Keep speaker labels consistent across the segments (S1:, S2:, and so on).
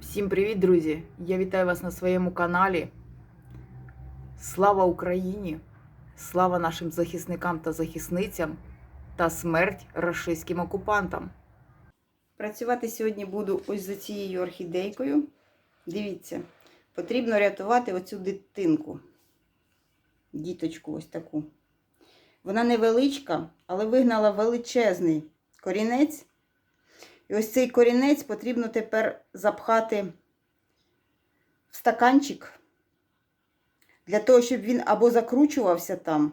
S1: Всім привіт, друзі! Я вітаю вас на своєму каналі. Слава Україні! Слава нашим захисникам та захисницям та смерть рашистським окупантам! Працювати сьогодні буду ось за цією орхідейкою. Дивіться, потрібно рятувати оцю дитинку. Діточку ось таку. Вона невеличка, але вигнала величезний корінець. І ось цей корінець потрібно тепер запхати в стаканчик, для того, щоб він або закручувався там,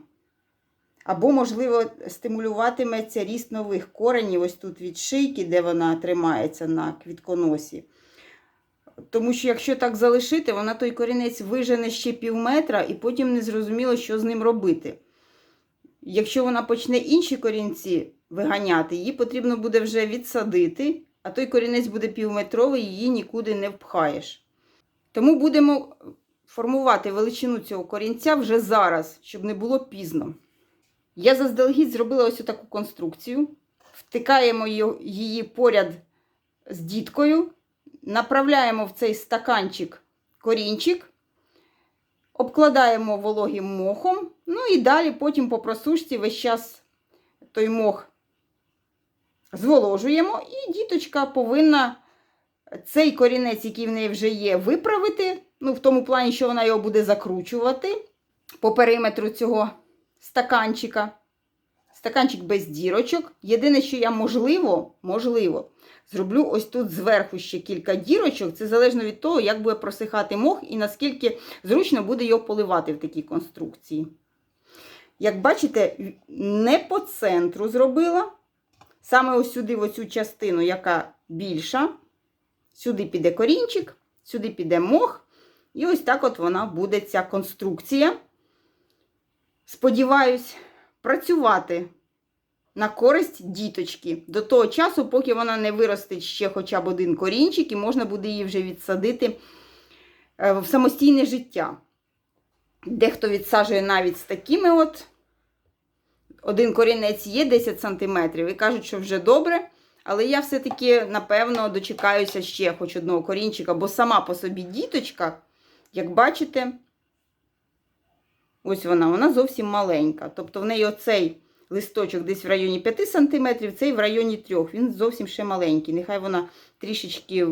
S1: або, можливо, стимулюватиметься ріст нових коренів, ось тут від шийки, де вона тримається на квітконосі. Тому що, якщо так залишити, вона той корінець вижене ще пів метра і потім не зрозуміло, що з ним робити. Якщо вона почне інші корінці виганяти, її потрібно буде вже відсадити, а той корінець буде півметровий, її нікуди не впхаєш. Тому будемо формувати величину цього корінця вже зараз, щоб не було пізно. Я заздалегідь зробила ось таку конструкцію. Втикаємо її поряд з діткою, направляємо в цей стаканчик корінчик, обкладаємо вологим мохом, ну і далі потім по просушці весь час той мох зволожуємо, і діточка повинна цей корінець, який в неї вже є, виправити. Ну, в тому плані, що вона його буде закручувати по периметру цього стаканчика. Стаканчик без дірочок. Єдине, що я можливо, можливо, зроблю ось тут зверху ще кілька дірочок. Це залежно від того, як буде просихати мох і наскільки зручно буде його поливати в такій конструкції. Як бачите, не по центру зробила. Саме ось сюди, в оцю частину, яка більша. Сюди піде корінчик, сюди піде мох. І ось так от вона буде ця конструкція. Сподіваюсь, працювати на користь діточки до того часу, поки вона не виростить ще хоча б один корінчик, і можна буде її вже відсадити в самостійне життя. Дехто відсаджує навіть з такими от. Один корінець є 10 см, і кажуть, що вже добре. Але я все-таки, напевно, дочекаюся ще хоч одного корінчика, бо сама по собі діточка, як бачите, ось вона, вона зовсім маленька. Тобто в неї оцей листочок десь в районі 5 см, цей в районі 3 Він зовсім ще маленький. Нехай вона трішечки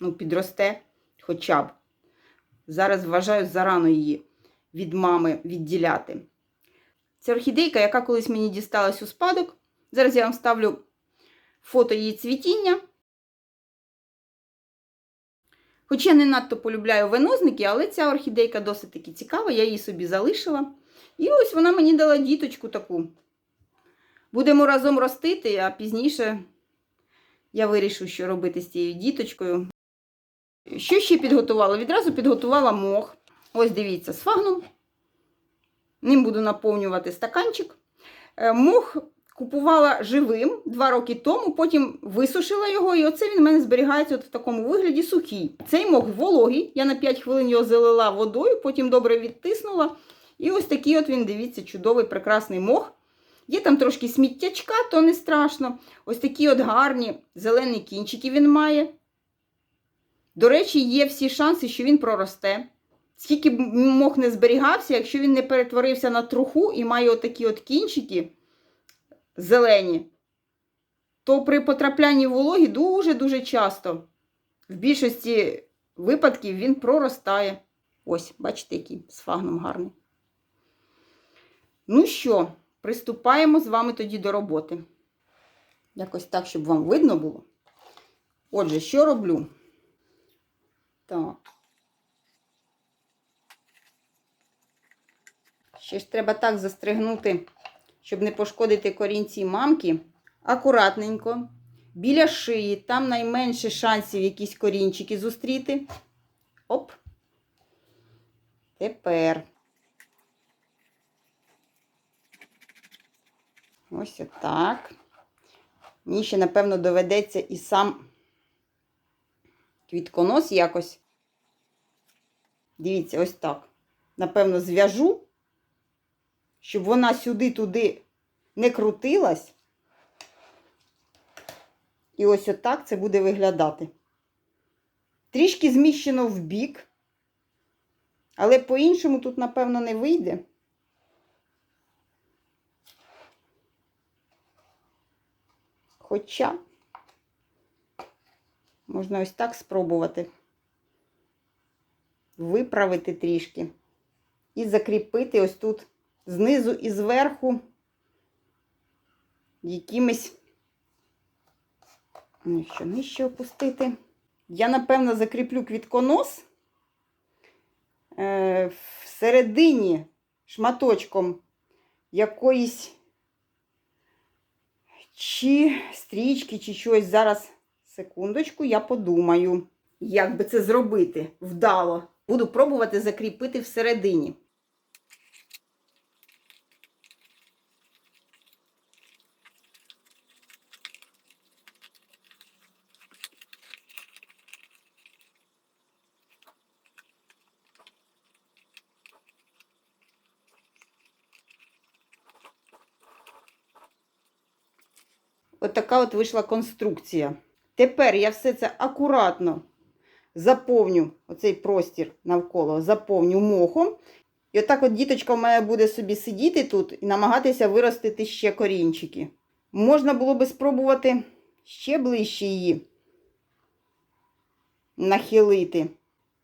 S1: ну, підросте хоча б. Зараз вважаю зарано її від мами відділяти. Це орхідейка, яка колись мені дісталась у спадок. Зараз я вам ставлю фото її цвітіння. Хоча я не надто полюбляю венозники, але ця орхідейка досить таки цікава, я її собі залишила. І ось вона мені дала діточку таку. Будемо разом ростити, а пізніше я вирішу, що робити з цією діточкою. Що ще підготувала? Відразу підготувала мох. Ось дивіться, сфагнум. Ним буду наповнювати стаканчик. Мох купувала живим два роки тому, потім висушила його, і оце він в мене зберігається от в такому вигляді сухий. Цей мох вологий. Я на 5 хвилин його залила водою, потім добре відтиснула. І ось такий от він, дивіться, чудовий, прекрасний мох. Є там трошки сміттячка, то не страшно. Ось такі от гарні зелені кінчики він має. До речі, є всі шанси, що він проросте. Скільки б мох не зберігався, якщо він не перетворився на труху і має отакі от кінчики зелені, то при потраплянні вологі дуже-дуже часто, в більшості випадків, він проростає. Ось, бачите, який сфагном гарний. Ну що, приступаємо з вами тоді до роботи. Якось так, щоб вам видно було. Отже, що роблю? Так. Ще ж треба так застригнути, щоб не пошкодити корінці мамки. Акуратненько. Біля шиї, там найменше шансів якісь корінчики зустріти. Оп. Тепер. Ось отак. Мені ще, напевно, доведеться і сам квітконос якось. Дивіться, ось так. Напевно, зв'яжу
S2: щоб вона сюди-туди не крутилась. І ось отак це буде виглядати. Трішки зміщено в бік, але по-іншому тут, напевно, не вийде. Хоча можна ось так спробувати виправити трішки і закріпити ось тут знизу і зверху якимись, ну, що нижче опустити. Я, напевно, закріплю квітконос е, всередині шматочком якоїсь чи стрічки, чи щось. Зараз, секундочку, я подумаю, як би це зробити вдало. Буду пробувати закріпити всередині. От така от вийшла конструкція. Тепер я все це акуратно заповню оцей простір навколо, заповню мохом. І отак от діточка мене буде собі сидіти тут і намагатися виростити ще корінчики. Можна було би спробувати ще ближче її нахилити,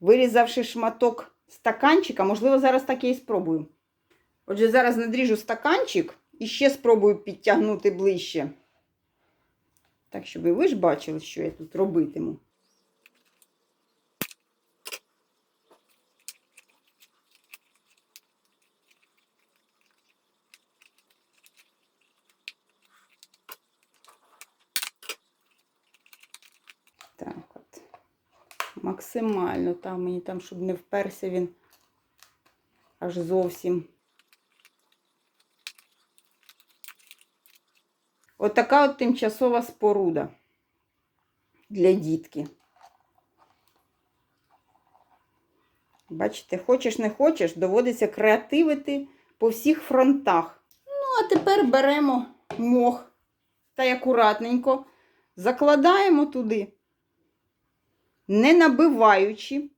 S2: вирізавши шматок стаканчика, можливо, зараз так я і спробую. Отже, зараз надріжу стаканчик і ще спробую підтягнути ближче. Так, щоб і ви ж бачили, що я тут робитиму. Так от. Максимально там мені там, щоб не вперся він аж зовсім. От така от тимчасова споруда для дітки. Бачите, хочеш не хочеш, доводиться креативити по всіх фронтах. Ну, а тепер беремо мох та й акуратненько закладаємо туди, не набиваючи.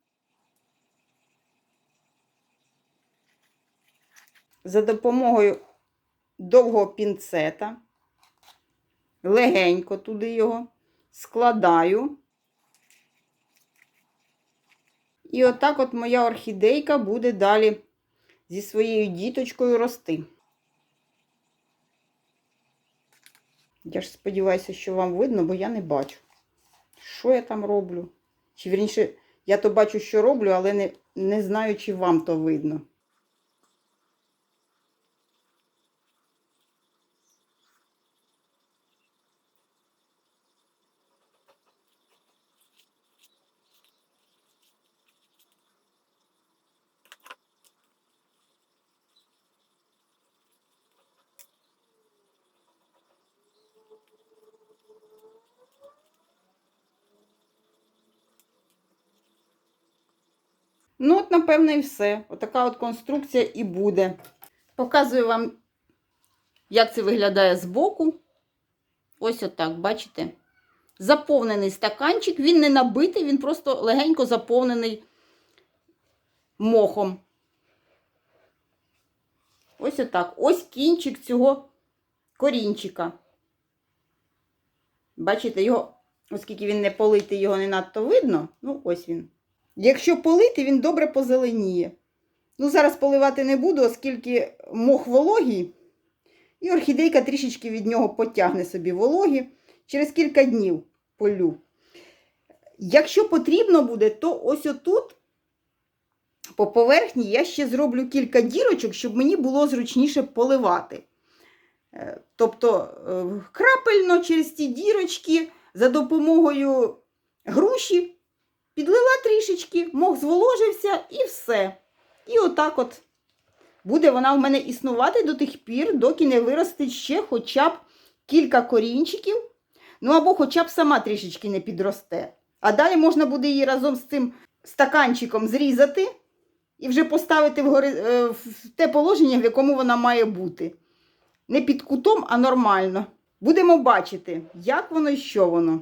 S2: За допомогою довгого пінцета легенько туди його складаю. І отак от моя орхідейка буде далі зі своєю діточкою рости. Я ж сподіваюся, що вам видно, бо я не бачу, що я там роблю. Чи вірніше, я то бачу, що роблю, але не, не знаю, чи вам то видно. Ну, от, напевно, і все. Отака от конструкція і буде. Показую вам, як це виглядає збоку. Ось отак, бачите? Заповнений стаканчик, він не набитий, він просто легенько заповнений мохом. Ось отак. Ось кінчик цього корінчика. Бачите, його, оскільки він не политий, його не надто видно. Ну, ось він. Якщо полити, він добре позеленіє. Ну, зараз поливати не буду, оскільки мох вологий, і орхідейка трішечки від нього потягне собі вологі. Через кілька днів полю. Якщо потрібно буде, то ось отут, по поверхні, я ще зроблю кілька дірочок, щоб мені було зручніше поливати. Е, Тобто е, крапельно через ті дірочки за допомогою груші підлила трішечки, мох зволожився і все. І отак от буде вона в мене існувати до тих пір, доки не виростить ще хоча б кілька корінчиків, ну або хоча б сама трішечки не підросте. А далі можна буде її разом з цим стаканчиком зрізати і вже поставити в, гори... е, в те положення, в якому вона має бути. Не під кутом, а нормально. Будемо бачити, як воно і що воно.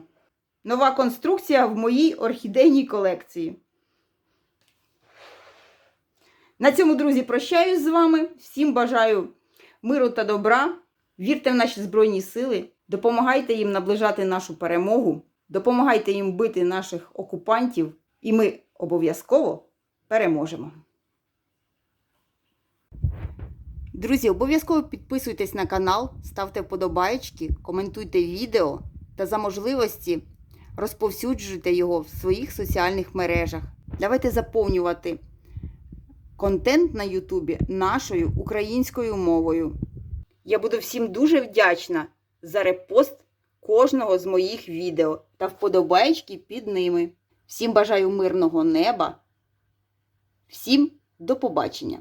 S2: Нова конструкція в моїй орхідейній колекції. На цьому, друзі, прощаюсь з вами. Всім бажаю миру та добра. Вірте в наші Збройні Сили, допомагайте їм наближати нашу перемогу, допомагайте їм бити наших окупантів, і ми обов'язково переможемо. Друзі, обов'язково підписуйтесь на канал, ставте вподобайки, коментуйте відео та за можливості розповсюджуйте його в своїх соціальних мережах. Давайте заповнювати контент на Ютубі нашою українською мовою. Я буду всім дуже вдячна за репост кожного з моїх відео та вподобайки під ними. Всім бажаю мирного неба. Всім до побачення!